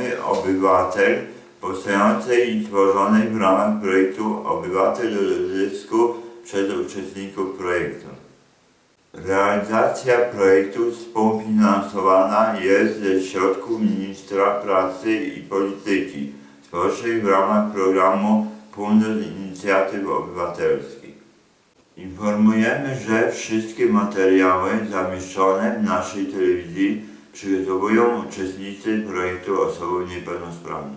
Świadomy Obywatel powstającej i tworzonej w ramach projektu Obywatel zysku przez uczestników projektu. Realizacja projektu współfinansowana jest ze środków Ministra Pracy i Polityki Społecznej w ramach programu Fundusz Inicjatyw Obywatelskich. Informujemy, że wszystkie materiały zamieszczone w naszej telewizji przygotowują uczestnicy projektu Osoby Niepełnosprawne.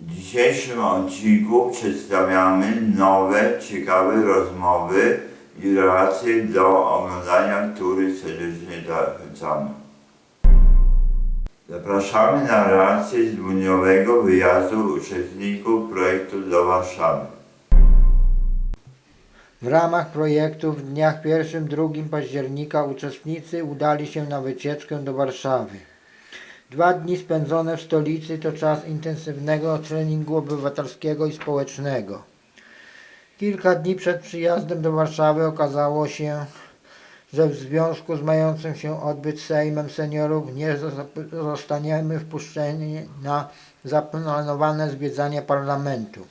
W dzisiejszym odcinku przedstawiamy nowe, ciekawe rozmowy i relacje do oglądania, których serdecznie zachęcamy. Zapraszamy na relację z dwudniowego wyjazdu uczestników projektu do Warszawy. W ramach projektu w dniach 1-2 października uczestnicy udali się na wycieczkę do Warszawy. Dwa dni spędzone w stolicy to czas intensywnego treningu obywatelskiego i społecznego. Kilka dni przed przyjazdem do Warszawy okazało się, że w związku z mającym się odbyć Sejmem Seniorów nie zo- zostaniemy wpuszczeni na zaplanowane zwiedzanie parlamentu.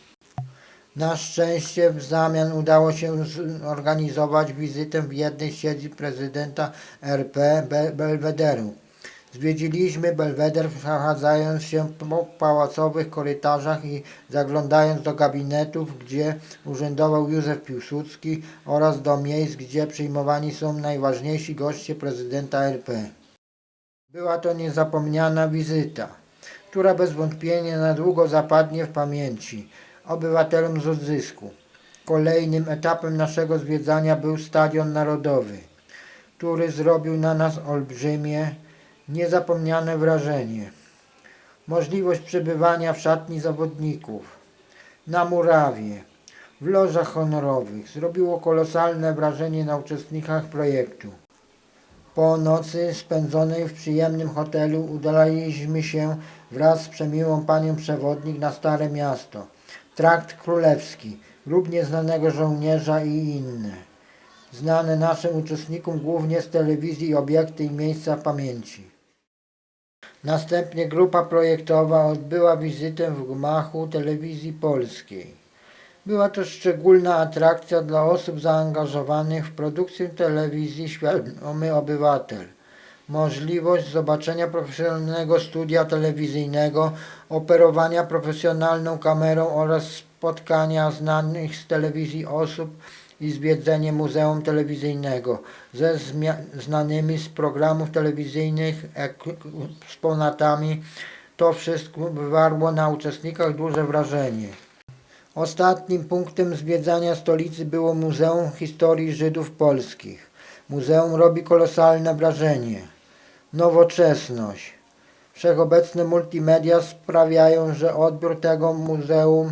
Na szczęście w zamian udało się zorganizować wizytę w jednej z prezydenta RP Be- Belwederu. Zwiedziliśmy Belweder przechadzając się po pałacowych korytarzach i zaglądając do gabinetów, gdzie urzędował Józef Piłsudski oraz do miejsc, gdzie przyjmowani są najważniejsi goście prezydenta RP. Była to niezapomniana wizyta, która bez wątpienia na długo zapadnie w pamięci obywatelom z odzysku. Kolejnym etapem naszego zwiedzania był Stadion Narodowy, który zrobił na nas olbrzymie, niezapomniane wrażenie. Możliwość przebywania w szatni zawodników, na murawie, w lożach honorowych zrobiło kolosalne wrażenie na uczestnikach projektu. Po nocy spędzonej w przyjemnym hotelu udaliśmy się wraz z przemiłą panią przewodnik na Stare Miasto. Trakt Królewski, grób nieznanego żołnierza i inne. Znane naszym uczestnikom głównie z telewizji obiekty i miejsca pamięci. Następnie grupa projektowa odbyła wizytę w gmachu telewizji polskiej. Była to szczególna atrakcja dla osób zaangażowanych w produkcję telewizji Świadomy Obywatel. Możliwość zobaczenia profesjonalnego studia telewizyjnego, operowania profesjonalną kamerą oraz spotkania znanych z telewizji osób i zwiedzenie Muzeum Telewizyjnego ze znanymi z programów telewizyjnych eksponatami. To wszystko wywarło na uczestnikach duże wrażenie. Ostatnim punktem zwiedzania stolicy było Muzeum Historii Żydów Polskich. Muzeum robi kolosalne wrażenie. Nowoczesność. Wszechobecne multimedia sprawiają, że odbiór tego muzeum,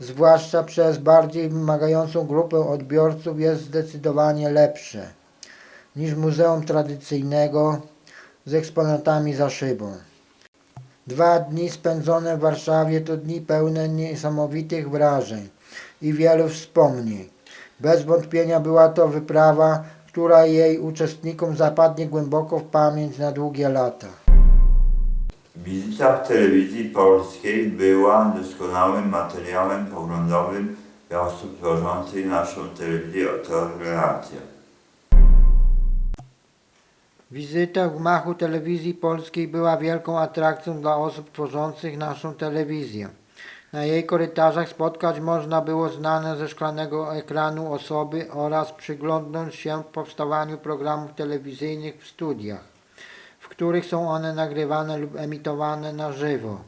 zwłaszcza przez bardziej wymagającą grupę odbiorców, jest zdecydowanie lepsze niż muzeum tradycyjnego z eksponatami za szybą. Dwa dni spędzone w Warszawie to dni pełne niesamowitych wrażeń i wielu wspomnień. Bez wątpienia była to wyprawa, która jej uczestnikom zapadnie głęboko w pamięć na długie lata. Wizyta w telewizji polskiej była doskonałym materiałem poglądowym dla osób tworzących naszą telewizję Relacja. Wizyta w gmachu telewizji polskiej była wielką atrakcją dla osób tworzących naszą telewizję. Na jej korytarzach spotkać można było znane ze szklanego ekranu osoby oraz przyglądnąć się powstawaniu programów telewizyjnych w studiach, w których są one nagrywane lub emitowane na żywo.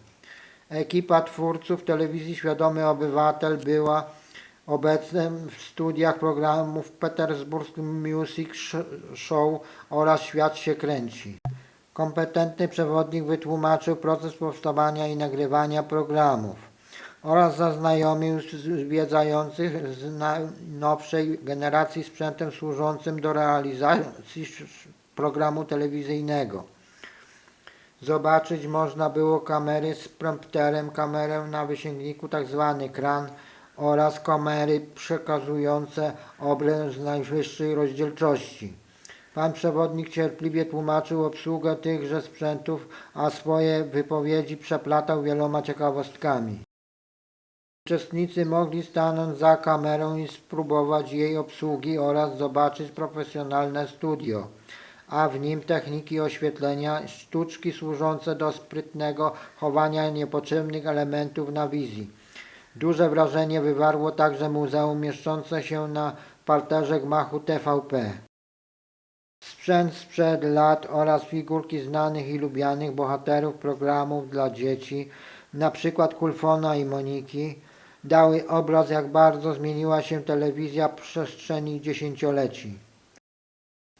Ekipa twórców telewizji Świadomy Obywatel była obecna w studiach programów Petersburg Music Sh- Show oraz Świat się kręci. Kompetentny przewodnik wytłumaczył proces powstawania i nagrywania programów oraz zaznajomił z- zwiedzających z najnowszej generacji sprzętem służącym do realizacji programu telewizyjnego. Zobaczyć można było kamery z prompterem, kamerę na wysięgniku, tzw. kran oraz kamery przekazujące obraz najwyższej rozdzielczości. Pan przewodnik cierpliwie tłumaczył obsługę tychże sprzętów, a swoje wypowiedzi przeplatał wieloma ciekawostkami. Uczestnicy mogli stanąć za kamerą i spróbować jej obsługi oraz zobaczyć profesjonalne studio, a w nim techniki oświetlenia, sztuczki służące do sprytnego chowania niepotrzebnych elementów na wizji. Duże wrażenie wywarło także muzeum mieszczące się na parterze gmachu TVP. Sprzęt sprzed lat oraz figurki znanych i lubianych bohaterów programów dla dzieci, na przykład Kulfona i Moniki, dały obraz jak bardzo zmieniła się telewizja w przestrzeni dziesięcioleci.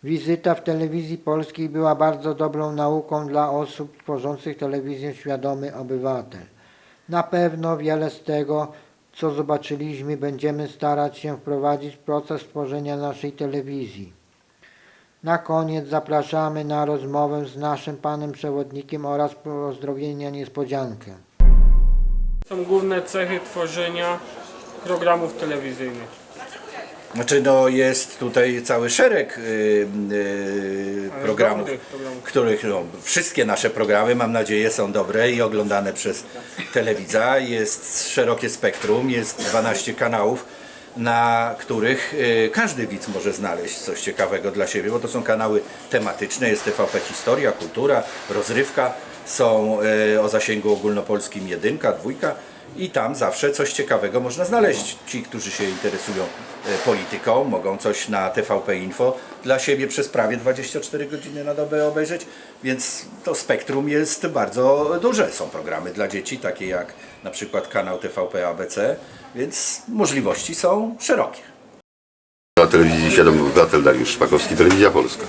Wizyta w telewizji polskiej była bardzo dobrą nauką dla osób tworzących telewizję Świadomy Obywatel. Na pewno wiele z tego, co zobaczyliśmy, będziemy starać się wprowadzić w proces tworzenia naszej telewizji. Na koniec zapraszamy na rozmowę z naszym panem przewodnikiem oraz pozdrowienia niespodziankę. Są główne cechy tworzenia programów telewizyjnych. Znaczy no jest tutaj cały szereg y, y, programów, dobrych programów. których no, wszystkie nasze programy mam nadzieję są dobre i oglądane przez telewidza. Jest szerokie spektrum, jest 12 kanałów, na których y, każdy widz może znaleźć coś ciekawego dla siebie, bo to są kanały tematyczne, jest TVP Historia, Kultura, Rozrywka, są y, o zasięgu ogólnopolskim jedynka, dwójka i tam zawsze coś ciekawego można znaleźć. Ci, którzy się interesują e, polityką, mogą coś na TVP Info dla siebie przez prawie 24 godziny na dobę obejrzeć, więc to spektrum jest bardzo duże. Są programy dla dzieci, takie jak na przykład kanał TVP ABC, więc możliwości są szerokie. Na telewizji Świadomy Obywatel Dariusz Szpakowski, Telewizja Polska.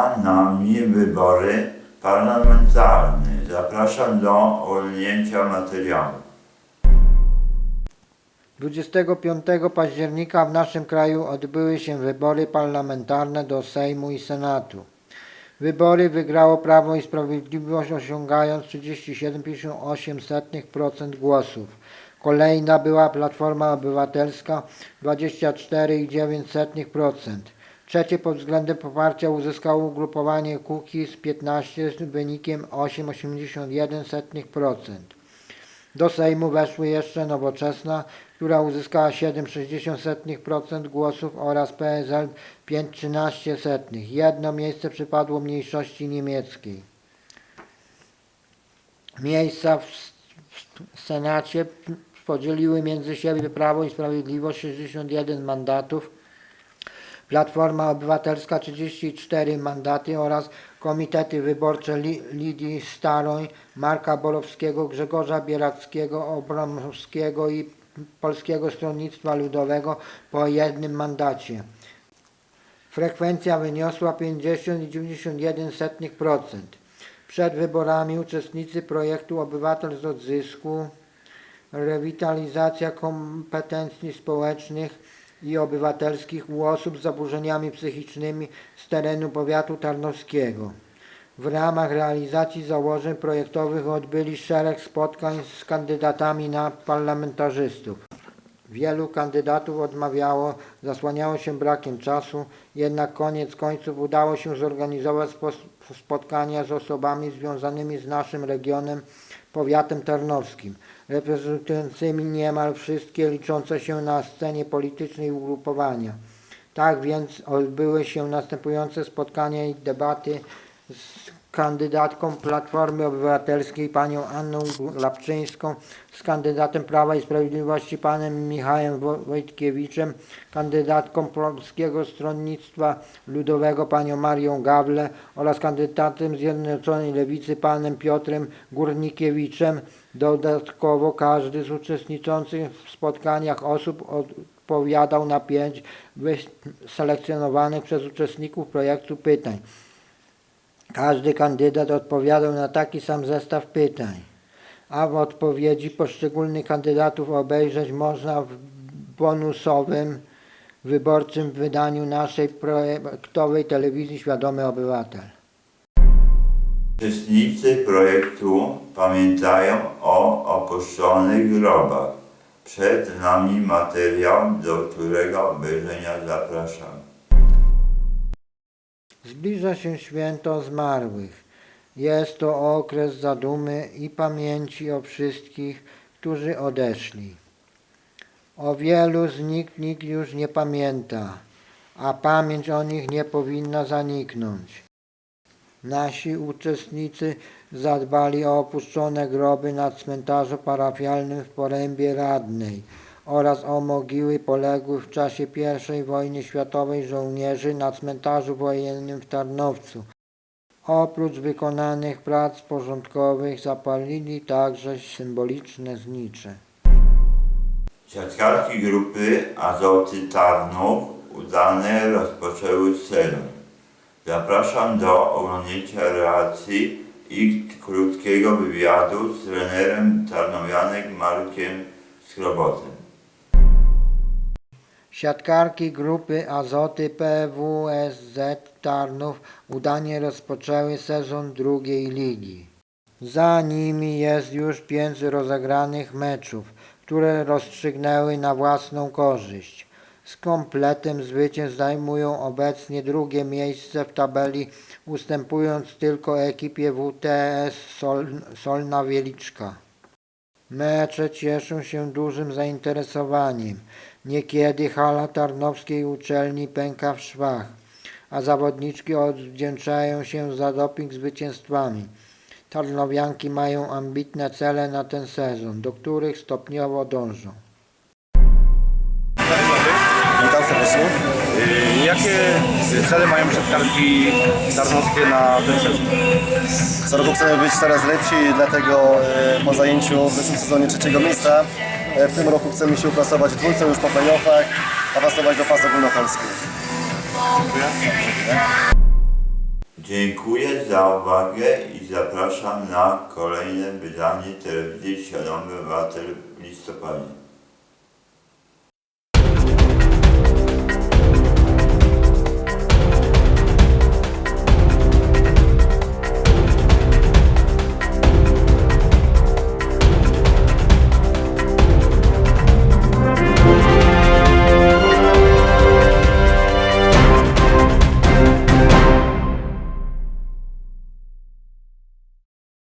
Za nami wybory parlamentarne. Zapraszam do oglądnięcia materiału. 25 października w naszym kraju odbyły się wybory parlamentarne do Sejmu i Senatu. Wybory wygrało Prawo i Sprawiedliwość osiągając 37,58% głosów. Kolejna była Platforma Obywatelska 24,9%. Trzecie pod względem poparcia uzyskało ugrupowanie Kukiz 15 z wynikiem 8,81%. Do Sejmu weszły jeszcze Nowoczesna, która uzyskała 7,60% głosów oraz PSL 5,13%. Jedno miejsce przypadło mniejszości niemieckiej. Miejsca w, w Senacie podzieliły między siebie Prawo i Sprawiedliwość 61 mandatów, Platforma Obywatelska 34 mandaty oraz komitety wyborcze Li- Lidii Staroń, Marka Borowskiego, Grzegorza Bierackiego, Obramowskiego i Polskiego Stronnictwa Ludowego po jednym mandacie. Frekwencja wyniosła 50,91%. Przed wyborami uczestnicy projektu Obywatel z odzysku, rewitalizacja kompetencji społecznych i obywatelskich u osób z zaburzeniami psychicznymi z terenu powiatu tarnowskiego. W ramach realizacji założeń projektowych odbyli szereg spotkań z kandydatami na parlamentarzystów. Wielu kandydatów odmawiało, zasłaniało się brakiem czasu, jednak koniec końców udało się zorganizować spotkania z osobami związanymi z naszym regionem, powiatem tarnowskim, reprezentującymi niemal wszystkie liczące się na scenie politycznej ugrupowania. Tak więc odbyły się następujące spotkania i debaty z kandydatką Platformy Obywatelskiej panią Anną Lapczyńską, z kandydatem Prawa i Sprawiedliwości panem Michałem Wo- Wojtkiewiczem, kandydatką Polskiego Stronnictwa Ludowego panią Marią Gawle oraz kandydatem Zjednoczonej Lewicy panem Piotrem Górnikiewiczem. Dodatkowo każdy z uczestniczących w spotkaniach osób odpowiadał na pięć wyselekcjonowanych przez uczestników projektu pytań. Każdy kandydat odpowiadał na taki sam zestaw pytań, a w odpowiedzi poszczególnych kandydatów obejrzeć można w bonusowym wyborczym wydaniu naszej projektowej telewizji Świadomy Obywatel. Uczestnicy projektu pamiętają o opuszczonych grobach. Przed nami materiał, do którego obejrzenia zapraszam. Zbliża się święto zmarłych. Jest to okres zadumy i pamięci o wszystkich, którzy odeszli. O wielu z nich nikt już nie pamięta, a pamięć o nich nie powinna zaniknąć. Nasi uczestnicy zadbali o opuszczone groby na cmentarzu parafialnym w Porębie Radnej oraz o mogiły poległych w czasie I wojny światowej żołnierzy na cmentarzu wojennym w Tarnowcu. Oprócz wykonanych prac porządkowych zapalili także symboliczne znicze. Siatkarki grupy Azoty Tarnów udane rozpoczęły sezon. Zapraszam do oglądnięcia relacji i krótkiego wywiadu z trenerem Tarnowianek Markiem Skrobotem. Siatkarki grupy Azoty PWSZ Tarnów udanie rozpoczęły sezon drugiej ligi. Za nimi jest już pięć rozegranych meczów, które rozstrzygnęły na własną korzyść. Z kompletem zwycięstw zajmują obecnie drugie miejsce w tabeli, ustępując tylko ekipie WTS Sol, Solna Wieliczka. Mecze cieszą się dużym zainteresowaniem. Niekiedy hala tarnowskiej uczelni pęka w szwach, a zawodniczki odwdzięczają się za doping zwycięstwami. Tarnowianki mają ambitne cele na ten sezon, do których stopniowo dążą. Witam serdecznie. Jakie cele mają siatkarki tarnowskie na ten sezon? Co roku chcemy być coraz lepsi, dlatego e, po zajęciu w zeszłym sezonie trzeciego miejsca e, w tym roku chcemy się uplasować w dwójce już po playoffach, awansować do fazy ogólnopolskiej. Dziękuję za uwagę i zapraszam na kolejne wydanie telewizji Świadomy Obywatel w listopadzie.